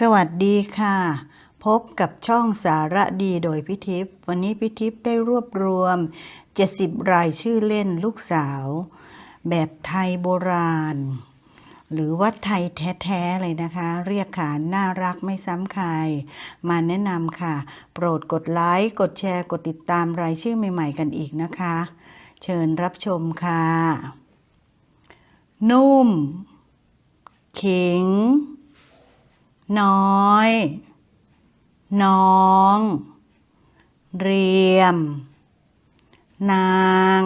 สวัสดีค่ะ พบกับช่องสาระดีโดยพิทิพย์วันนี้พิทิพย์ได้รวบรวม 70 รายชื่อเล่นลูกสาว แบบไทยโบราณ หรือว่าไทยแท้ๆเลยนะคะ เรียกขานน่ารักไม่ซ้ำใคร มาแนะนำค่ะ โปรดกดไลค์กดแชร์กดติดตามรายชื่อใหม่ๆกันอีกนะคะ เชิญรับชมค่ะ นุ่ม ขิง น้อย น้อง เรียม นาง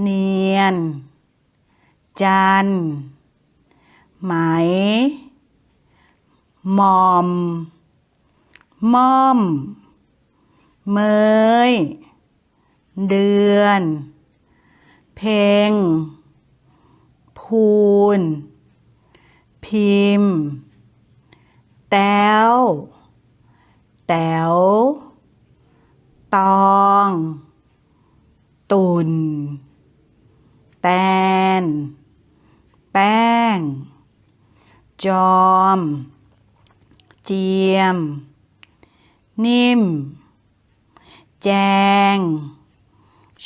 เนียน จัน ไหม มอม ม่อม เมย เดือน เพงพูน พิมพ์ แต้วแตวตอง ตุนแตน แป้ง จอม เจียม นิ่ม แจง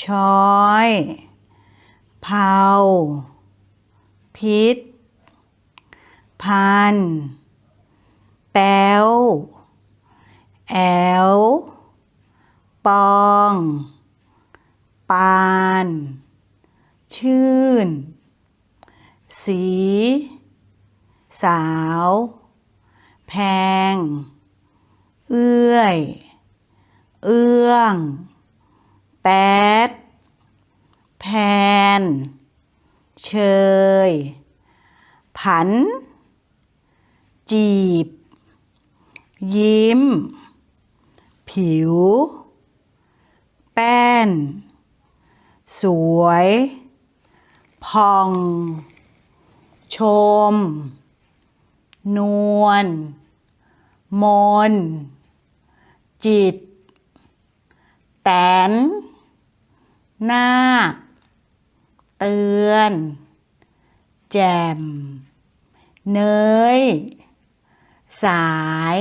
ช้อย เผา พิษ พัน แป้ว แอว ปอง ปาน ชื่น สี สาว แพง เอื้อย เอื้อง แป๊ด แพน เชย ผัน จีบ ยิ้ม ผิว แป้น สวย พอง ชม นวล มน จิต แตน นาค เตือน แจ่มเนย สาย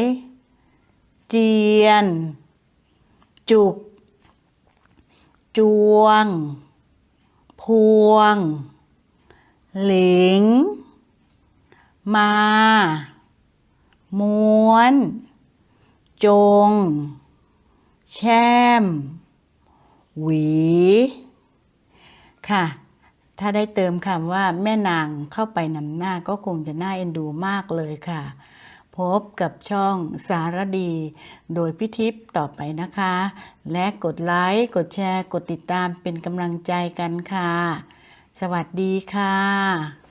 เจียน จุก จวง พวงหลิง มา ม้วน จง แช่ม หวี ค่ะถ้าได้เติมคำว่าแม่นางเข้าไปนำหน้าก็คงจะน่าเอ็นดูมากเลยค่ะ พบกับช่องสารดี โดยพิทิพย์ต่อไปนะคะ และกดไลค์ กดแชร์ กดติดตามเป็นกำลังใจกันค่ะ สวัสดีค่ะ